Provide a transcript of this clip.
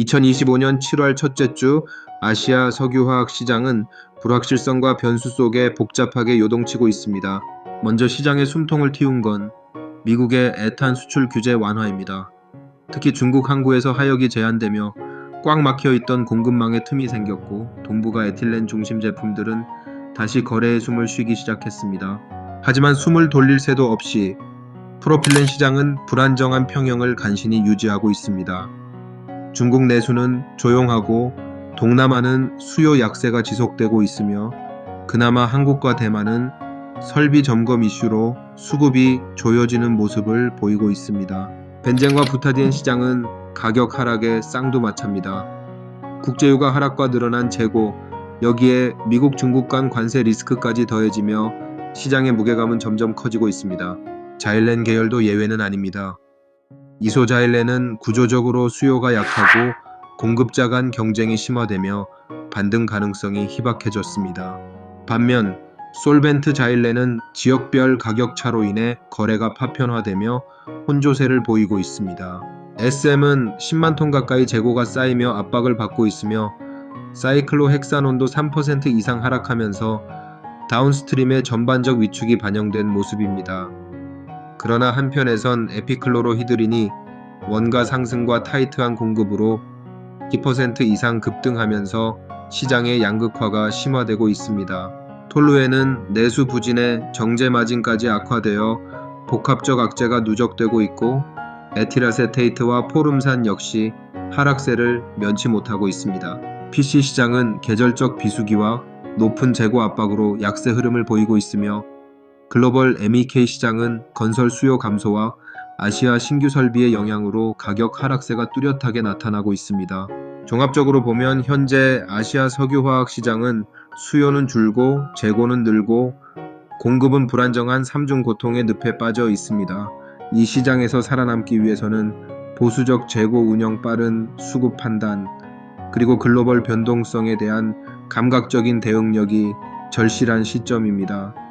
2025년 7월 첫째 주 아시아 석유화학 시장은 불확실성과 변수 속에 복잡하게 요동치고 있습니다. 먼저 시장에 숨통을 틔운 건 미국의 에탄 수출 규제 완화입니다. 특히 중국 항구에서 하역이 제한되며 꽉 막혀 있던 공급망에 틈이 생겼고 동부가 에틸렌 중심 제품들은 다시 거래의 숨을 쉬기 시작했습니다. 하지만 숨을 돌릴 새도 없이 프로필렌 시장은 불안정한 평형을 간신히 유지하고 있습니다. 중국 내수는 조용하고 동남아는 수요 약세가 지속되고 있으며 그나마 한국과 대만은 설비 점검 이슈로 수급이 조여지는 모습을 보이고 있습니다. 벤젠과 부타디엔 시장은 가격 하락에 쌍두마차입니다. 국제유가 하락과 늘어난 재고, 여기에 미국 중국 간 관세 리스크까지 더해지며 시장의 무게감은 점점 커지고 있습니다. 자일렌 계열도 예외는 아닙니다. 이소자일렌은 구조적으로 수요가 약하고 공급자 간 경쟁이 심화되며 반등 가능성이 희박해졌습니다. 반면 솔벤트 자일렌은 지역별 가격 차로 인해 거래가 파편화되며 혼조세를 보이고 있습니다. SM은 10만 톤 가까이 재고가 쌓이며 압박을 받고 있으며 사이클로 헥사논도 3% 이상 하락하면서 다운스트림의 전반적 위축이 반영된 모습입니다. 그러나 한편에선 에피클로로 히드린이 원가 상승과 타이트한 공급으로 2% 이상 급등하면서 시장의 양극화가 심화되고 있습니다. 톨루에는 내수 부진에 정제 마진까지 악화되어 복합적 악재가 누적되고 있고 에틸아세테이트와 포름산 역시 하락세를 면치 못하고 있습니다. PC 시장은 계절적 비수기와 높은 재고 압박으로 약세 흐름을 보이고 있으며 글로벌 MEK 시장은 건설 수요 감소와 아시아 신규 설비의 영향으로 가격 하락세가 뚜렷하게 나타나고 있습니다. 종합적으로 보면 현재 아시아 석유화학 시장은 수요는 줄고 재고는 늘고 공급은 불안정한 삼중 고통의 늪에 빠져 있습니다. 이 시장에서 살아남기 위해서는 보수적 재고 운영 빠른 수급 판단 그리고 글로벌 변동성에 대한 감각적인 대응력이 절실한 시점입니다.